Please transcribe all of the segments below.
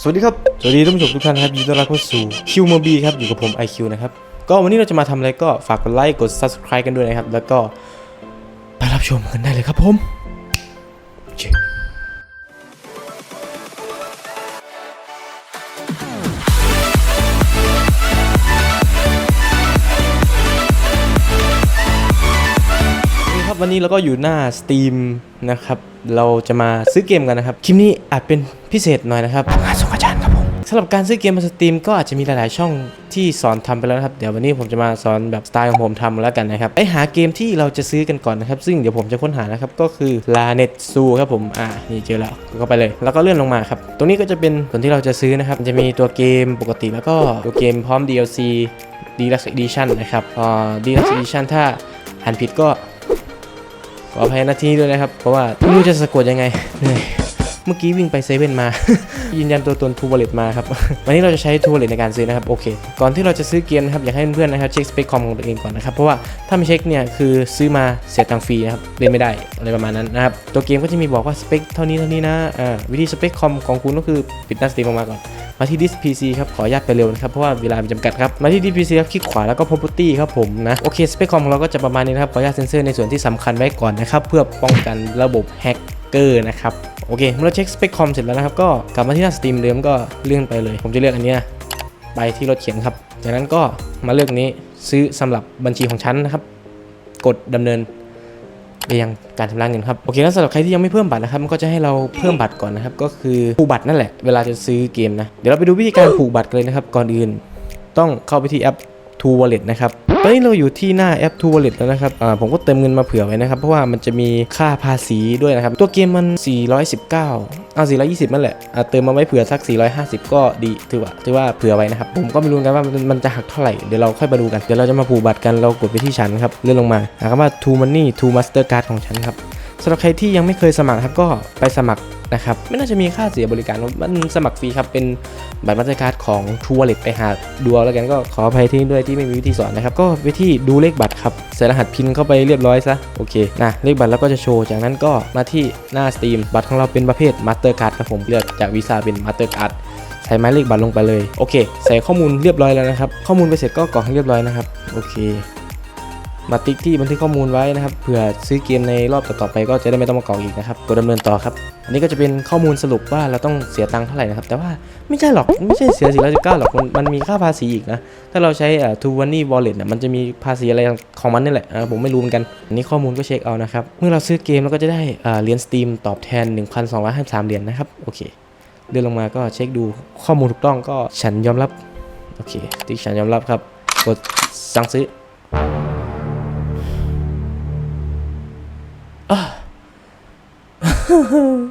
สวัสดีครับ สวัสดีท่านผู้ชมทุกท่านครับยินดีต้อนรับเข้าสู่คิวมบีครับ อยู่กับผม IQ นะครับ ก็วันนี้เราจะมาทำอะไรก็ฝากกดไลค์ กด Subscribe กันด้วยนะครับ แล้วก็ไปรับชมกันได้เลยครับผม ครับวันนี้เราก็อยู่หน้า Steam นะครับเราจะมาซื้อเกมกันนะครับคลิปนี้อาจเป็นพิเศษหน่อยนะครับงานส่งอาจารย์ครับผมสำหรับการซื้อเกมมาสตรีมก็อาจจะมีหลายๆช่องที่สอนทำไปแล้วนะครับเดี๋ยววันนี้ผมจะมาสอนแบบสไตล์ของผมทำแล้วกันนะครับไอหาเกมที่เราจะซื้อกันก่อนนะครับซึ่งเดี๋ยวผมจะค้นหานะครับก็คือ La Net Su ครับผมอ่านี่เจอแล้วก็ไปเลย แล้วก็เลื่อนลงมาครับตรงนี้ก็จะเป็นส่วนที่เราจะซื้อนะครับมันจะมีตัวเกมปกติแล้วก็ตัวเกมพร้อม DLC Deluxe Edition นะครับอ่า Deluxe Edition ถ้าหันผิดก็ ขออภัยนาทีด้วยนะครับ เพราะว่าไม่รู้จะสะกดยังไงเมื่อกี้วิ่งไปเซเว่นมา ยืนยันตัวตนทูวอลเล็ตมาครับ วันนี้เราจะใช้ทูวอลเล็ตในการซื้อนะครับ โอเค ก่อนที่เราจะซื้อเกมนะครับ อยากให้เพื่อนๆนะครับเช็คสเปคคอมของตัวเองก่อนนะครับ เพราะว่าถ้าไม่เช็คเนี่ย คือซื้อมาเสียตังค์ฟรีนะครับ เล่นไม่ได้อะไรประมาณนั้นนะครับ ตัวเกมก็จะมีบอกว่าสเปคเท่านี้เท่านี้นะอ่าวิธีสเปคคอมของคุณก็คือปิดหน้าสตรีมออกมาก่อน มาที่ disk PC ครับขออนุญาตไปเร็วนะครับเพราะว่าเวลามีจำกัดครับมาที่ disk PC ครับคลิกขวาแล้วก็ property ครับผมนะโอเคสเปคคอมของเราก็จะประมาณนี้นะครับขออนุญาตเซ็นเซอร์ในส่วนที่สำคัญไว้ก่อนนะครับเพื่อป้องกันระบบแฮกเกอร์นะครับโอเคเมื่อเราเช็คสเปคคอมเสร็จแล้วนะครับก็กลับมาที่หน้า Steam เดิมก็เลื่อนไปเลย ผมจะเลือกอันเนี้ยไปที่รถเขียนครับ จากนั้นก็มาเลือกนี้ซื้อสำหรับบัญชีของฉันนะครับ กดดำเนิน ไปยังการชำระเงินครับโอเคแล้วสำหรับใครที่ยังไม่เพิ่มบัตรนะครับมันก็จะให้เราเพิ่มบัตรก่อนนะครับก็คือผูกบัตรนั่นแหละเวลาจะซื้อเกมนะเดี๋ยวเราไปดูวิธีการผูกบัตรกันเลยนะครับก่อนอื่น ต้องเข้าไปที่แอป True Wallet นะครับ ตอนนี้เราอยู่ที่หน้าแอป True Wallet แล้วนะครับ อ่า ผมก็เติมเงินมาเผื่อไว้นะครับ เพราะว่ามันจะมีค่าภาษีด้วยนะครับ ตัวเกมมัน 419เอา420นั่นแหละ อ่า เติมมาไว้เผื่อสัก 450 ก็ดี ถือว่า ถือว่าเผื่อไว้นะครับ ผมก็ไม่รู้กันว่ามันจะหักเท่าไหร่ เดี๋ยวเราค่อยมาดูกัน เดี๋ยวเราจะมาผูกบัตรกัน เรากดไปที่ฉันครับ เลื่อนลงมาหาคำว่า True Money True Mastercard ของฉันครับสำหรับใครที่ยังไม่เคยสมัครครับก็ไปสมัคร นะครับไม่น่าจะมีค่าเสียบริการมันสมัครฟรีครับเป็นบัตรมาสเตอร์การ์ดของ True Wallet ไปหาดูแล้วกันก็ขออภัยที่ด้วยที่ไม่มีวิธีสอนนะครับก็ไปที่ดูเลขบัตรครับใส่รหัสพินเข้าไปเรียบร้อยซะโอเคนะเลขบัตรแล้วก็จะโชว์จากนั้นก็มาที่หน้า Steam บัตรของเราเป็นประเภท Mastercard ครับผมเลือกจากวีซ่าเป็น Mastercard ใส่หมายเลขบัตรลงไปเลยโอเค ใส่ข้อมูลเรียบร้อยแล้วนะครับ ข้อมูลไปเสร็จก็กรอกให้เรียบร้อยนะครับ โอเค มาติ๊กที่บันทึกข้อมูลไว้นะครับเผื่อซื้อเกมในรอบต่อๆไปก็จะได้ไม่ต้องมากรอกอีกนะครับกดดำเนินต่อครับ อันนี้ก็จะเป็นข้อมูลสรุปว่าเราต้องเสียตังค์เท่าไหร่นะครับ แต่ว่าไม่ใช่หรอกไม่ใช่เสียสี่ร้อยสิบเก้าหรอกมันมันมีค่าภาษีอีกนะถ้าเราใช้ทูวันนี่วอลเล็ตเนี่ยมันจะมีภาษีอะไรของมันนี่แหละผมไม่รู้เหมือนกัน อันนี้ข้อมูลก็เช็คเอานะครับเมื่อเราซื้อเกมเราก็จะได้เหรียญสตรีมตอบแทน 1,253เหรียญนะครับโอเค เดินลงมาก็เช็คดูข้อมูลถูกต้องก็ฉันยอมรับโอเคติ๊กฉันยอมรับครับกดสั่งซื้อ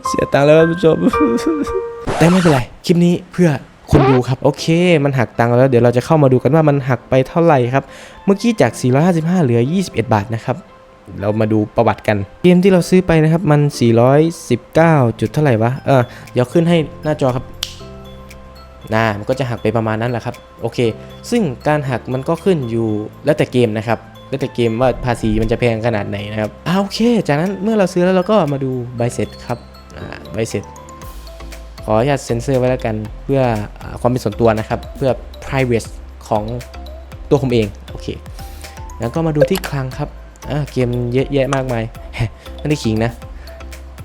เสียตังค์แล้วท่านผู้ชม แต่ไม่เป็นไร คลิปนี้เพื่อคนดูครับ โอเค มันหักตังค์แล้ว เดี๋ยวเราจะเข้ามาดูกันว่ามันหักไปเท่าไหร่ครับ เมื่อกี้จาก 455 เหลือ 21 บาทนะครับ เรามาดูประวัติกัน เกมที่เราซื้อไปนะครับ มัน 419 จุดเท่าไหร่วะ เออ เดี๋ยวขึ้นให้หน้าจอครับน่ามันก็จะหักไปประมาณนั้นแหละครับ โอเค ซึ่งการหักมันก็ขึ้นอยู่แล้วแต่เกมนะครับ แล้แต่เกมว่าภาษีมันจะแพงขนาดไหนนะครับอ่าโอเค จากนั้นเมื่อเราซื้อแล้วเราก็มาดูใบเสร็จครับอ่าใบเสร็จ ขออนุญาตเซ็นเซอร์ไว้แล้วกันเพื่ออความเป็นส่วนตัวนะครับ เพื่อ private ของตัวผมเองโอเค แล้วก็มาดูที่คลังครับอ่าเกมเยอะแยะมากมายไม่ได้ขิงนะ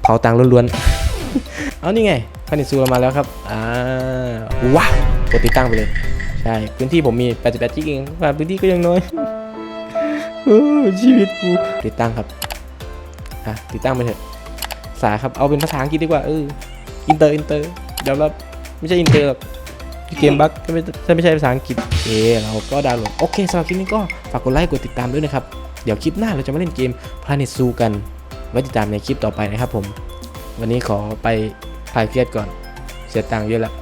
เผาตังล้วนๆ เอานี่ไงพันิซูเรามาแล้วครับ อ่า ว้าวกดติดตั้งไปเลย ใช่ พื้นที่ผมมี 88จิกเองว่าพื้นที่ก็ยังน้อย ชีวิตกูติดตั้งครับอะติดตั้งไปเถอะสาครับเอาเป็นภาษาอังกฤษดีกว่าเอออินเตอร์อินเตอร์ยอมรับไม่ใช่อินเตอร์หรอกเกมบั๊กไม่ถ้าไม่ใช่ภาษาอังกฤษโอเคเราก็ดาวน์โหลดโอเคสำหรับคลิปนี้ก็ฝากกดไลค์กดติดตามด้วยนะครับ เดี๋ยวคลิปหน้าเราจะมาเล่นเกม Planet Zoo กัน ไว้ติดตามในคลิปต่อไปนะครับผม วันนี้ขอไปคลายเครียดก่อน เสียตังค์เยอะแล้ว